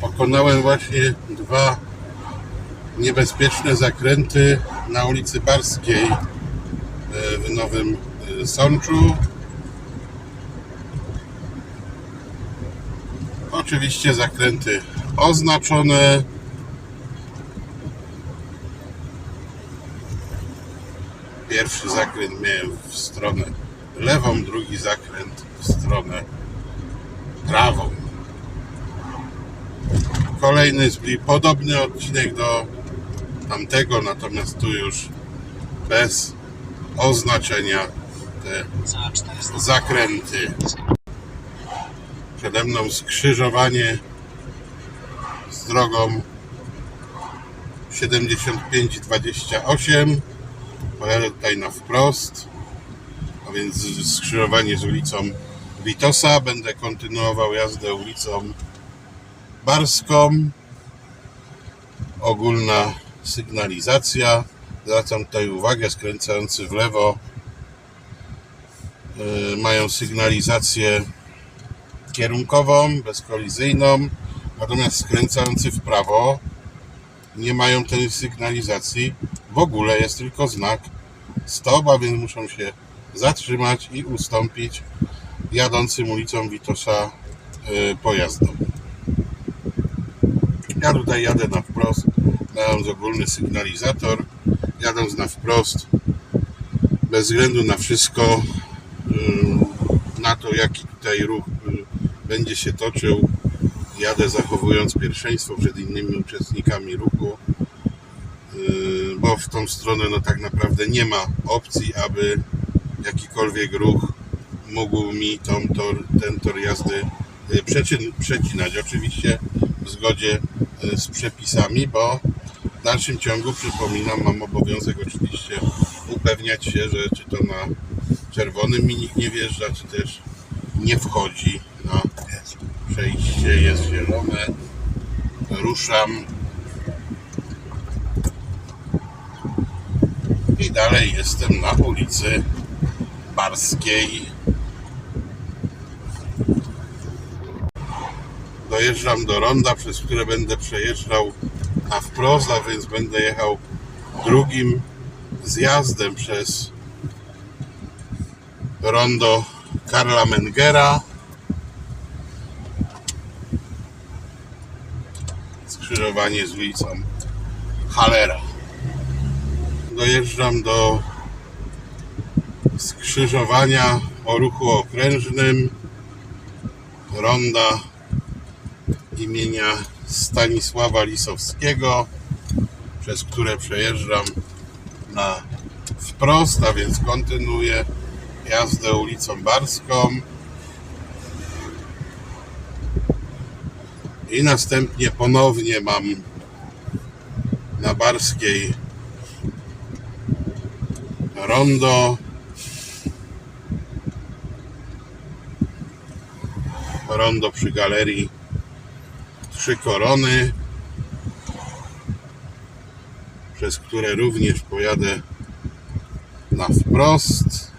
pokonałem właśnie dwa niebezpieczne zakręty na ulicy Barskiej e, w Nowym e, Sączu. Oczywiście zakręty oznaczone. Pierwszy zakręt miałem w stronę lewą, drugi zakręt w stronę prawą. Kolejny podobny odcinek do tamtego, natomiast tu już bez oznaczenia te Za 400 zakręty. Przede mną skrzyżowanie z drogą 7528. Pojadę tutaj na wprost, a więc skrzyżowanie z ulicą Witosa. Będę kontynuował jazdę ulicą Barską. Ogólna sygnalizacja. Zwracam tutaj uwagę, skręcający w lewo y, mają sygnalizację kierunkową, bezkolizyjną, natomiast skręcający w prawo nie mają tej sygnalizacji. W ogóle jest tylko znak stop, a więc muszą się zatrzymać i ustąpić jadącym ulicą Witosza y, pojazdom. Ja tutaj jadę na wprost, dając ogólny sygnalizator, jadąc na wprost, bez względu na wszystko, y, na to jaki tutaj ruch y, będzie się toczył, jadę zachowując pierwszeństwo przed innymi uczestnikami ruchu, y, bo w tą stronę no tak naprawdę nie ma opcji, aby jakikolwiek ruch mógł mi tą tor, ten tor jazdy przecin- przecinać. Oczywiście w zgodzie y, z przepisami, bo w dalszym ciągu, przypominam, mam obowiązek oczywiście upewniać się, że czy to na czerwonym mi nikt nie wjeżdża, czy też nie wchodzi na przejście, jest zielone. Ruszam. I dalej jestem na ulicy Barskiej. Dojeżdżam do ronda, przez które będę przejeżdżał na wprost, a więc będę jechał drugim zjazdem przez rondo Karla Mengera. Skrzyżowanie z ulicą Halera. Dojeżdżam do skrzyżowania o ruchu okrężnym ronda imienia Stanisława Lisowskiego, przez które przejeżdżam na wprost, a więc kontynuuję jazdę ulicą Barską. I następnie ponownie mam na Barskiej rondo. Rondo przy galerii Trzy Korony przez które również pojadę na wprost